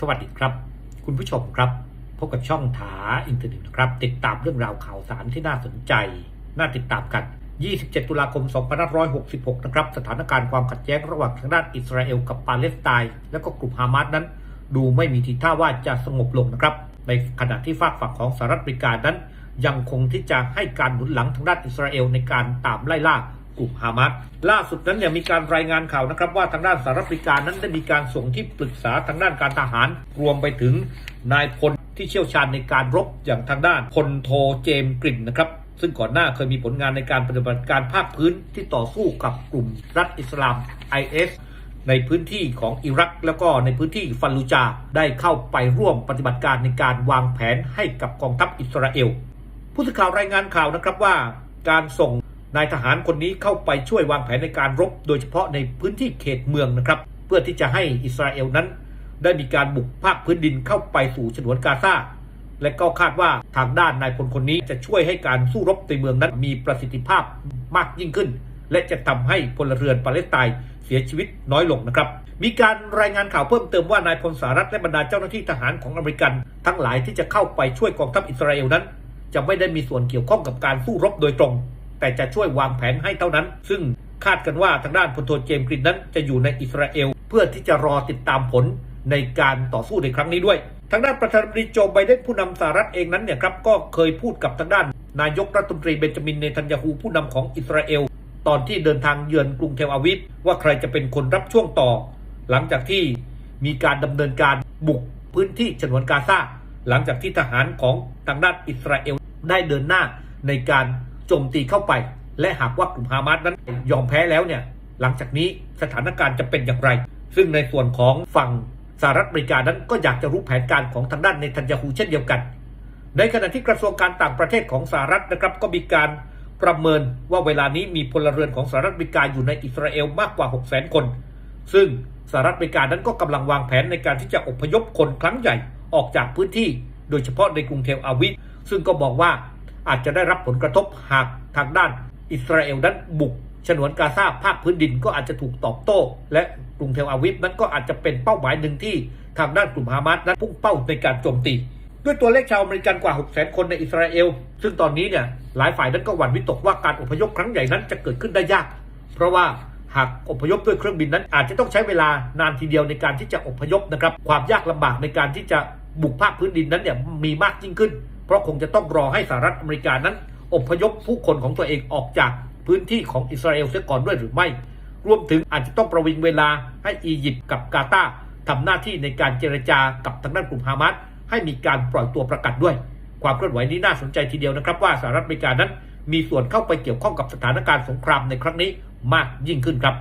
สวัสดีครับ คุณผู้ชมครับ พบกับช่องถาอินเทอร์เน็ตนะครับ ติดตามเรื่องราวข่าวสารที่น่าสนใจ น่าติดตามกัน 27 ตุลาคม 2566 นะครับ สถานการณ์ความขัดแย้งระหว่างทางด้านอิสราเอลกับปาเลสไตน์และก็กลุ่มฮามาสนั้น ดูไม่มีทีท่าว่าจะสงบลงนะครับ ในขณะที่ฝากฝั่งของสหรัฐอเมริกานั้น ยังคงที่จะให้การหนุนหลังทางด้านอิสราเอลในการตามไล่ล่า กลุ่มฮามาสล่าสุดนั้นเนี่ยมีการรายงานข่าวนะครับ ว่าทางด้านสหรัฐอเมริกานั้นได้มีการส่งที่ปรึกษาทางด้านการทหาร รวมไปถึงนายพลที่เชี่ยวชาญในการรบอย่างทางด้านพลโทเจมกลิ่นนะครับซึ่งก่อนหน้าเคยมีผลงานในการปฏิบัติการภาคพื้นที่ต่อสู้กับกลุ่มรัฐอิสลาม IS ในพื้นที่ของอิรัก แล้วก็ในพื้นที่ฟัลลูจาได้เข้าไปร่วมปฏิบัติการในการวางแผนให้กับกองทัพอิสราเอล ผู้สื่อข่าวรายงานข่าวนะครับว่า การส่ง นายทหารคนนี้เข้าไปช่วยวางแผนในการรบ โดยเฉพาะในพื้นที่เขตเมืองนะครับ เพื่อที่จะให้อิสราเอลนั้น ได้มีการบุกภาคพื้นดินเข้าไปสู่ฉนวนกาซาและก็คาดว่าทางด้านนายพลคนนี้จะช่วยให้การสู้รบในเมืองนั้นมีประสิทธิภาพมากยิ่งขึ้น และจะทำให้พลเรือนปาเลสไตน์เสียชีวิตน้อยลงนะครับ มีการรายงานข่าวเพิ่มเติมว่านายพลสหรัฐและบรรดาเจ้าหน้าที่ทหารของอเมริกัน ทั้งหลายที่จะเข้าไปช่วยกองทัพอิสราเอลนั้น จะไม่ได้มีส่วนเกี่ยวข้องกับการสู้รบโดยตรง แต่จะช่วยวางแผนให้เท่านั้น ซึ่งคาดกันว่าทางด้านพลโทเจมกรินนั้นจะอยู่ในอิสราเอล เพื่อที่จะรอติดตามผลในการต่อสู้ในครั้งนี้ด้วย ทางด้านประธานาธิบดีโจไบเดนผู้นำสหรัฐเองนั้นเนี่ยครับก็เคยพูดกับทางด้านนายกรัฐมนตรีเบนจามินเนทันยาฮูผู้นำของอิสราเอล ตอนที่เดินทางเยือนกรุงเทลอาวิฟว่าใครจะเป็นคนรับช่วงต่อ หลังจากที่มีการดำเนินการบุกพื้นที่ฉนวนกาซาหลังจากที่ทหารของทางด้านอิสราเอลได้เดินหน้าในการ โจมตีเข้าไป และหากว่ากลุ่มฮามาสนั้นยอมแพ้แล้วเนี่ยหลังจากนี้สถานการณ์จะเป็นอย่างไร ซึ่งในส่วนของฝั่งสหรัฐอเมริกานั้นก็อยากจะรู้แผนการของทางด้านเนทันยาฮูเช่นเดียวกัน ในขณะที่กระทรวงการต่างประเทศของสหรัฐนะครับก็มีการประเมินว่าเวลานี้มีพลเรือนของสหรัฐอเมริกาอยู่ในอิสราเอลมากกว่า 6 0 0 0 0 0 คน ซึ่งสหรัฐอเมริกานั้นก็กำลังวางแผนในการที่จะอพยพคนครั้งใหญ่ออกจากพื้นที่ โดยเฉพาะในกรุงเทลอาวิฟซึ่งก็บอกว่า อาจจะได้รับผลกระทบหากทางด้านอิสราเอลนั้นบุกฉนวนกาซาภาคพื้นดินก็อาจจะถูกตอบโต้ และกรุงเทลอาวิฟนั้นก็อาจจะเป็นเป้าหมายหนึ่งที่ทางด้านกลุ่มฮามาสนั้นพุ่งเป้าในการโจมตี ด้วยตัวเลขชาวอเมริกันกว่า 6 0 0 0 0 คนในอิสราเอล ซึ่งตอนนี้เนี่ยหลายฝ่ายนั้นก็หวั่นวิตกว่าการอพยพครั้งใหญ่นั้นจะเกิดขึ้นได้ยาก เพราะว่าหากอพยพด้วยเครื่องบินนั้นอาจจะต้องใช้เวลานานทีเดียวในการที่จะอพยพนะครับความยากลำบากในการที่จะ บุกภาคพื้นดินนั้นเนี่ยมีมากยิ่งขึ้น เพราะคงจะต้องรอให้สหรัฐอเมริกานั้น อพยพผู้คนของตัวเองออกจากพื้นที่ของอิสราเอลเสียก่อนด้วยหรือไม่ รวมถึงอาจจะต้องประวิงเวลาให้อียิปต์กับกาตาร์ทำหน้าที่ในการเจรจากับทางด้านกลุ่มฮามาสให้มีการปล่อยตัวประกันด้วย ความเคลื่อนไหวนี้น่าสนใจทีเดียวนะครับว่าสหรัฐอเมริกานั้น มีส่วนเข้าไปเกี่ยวข้องกับสถานการณ์สงครามในครั้งนี้มากยิ่งขึ้นครับ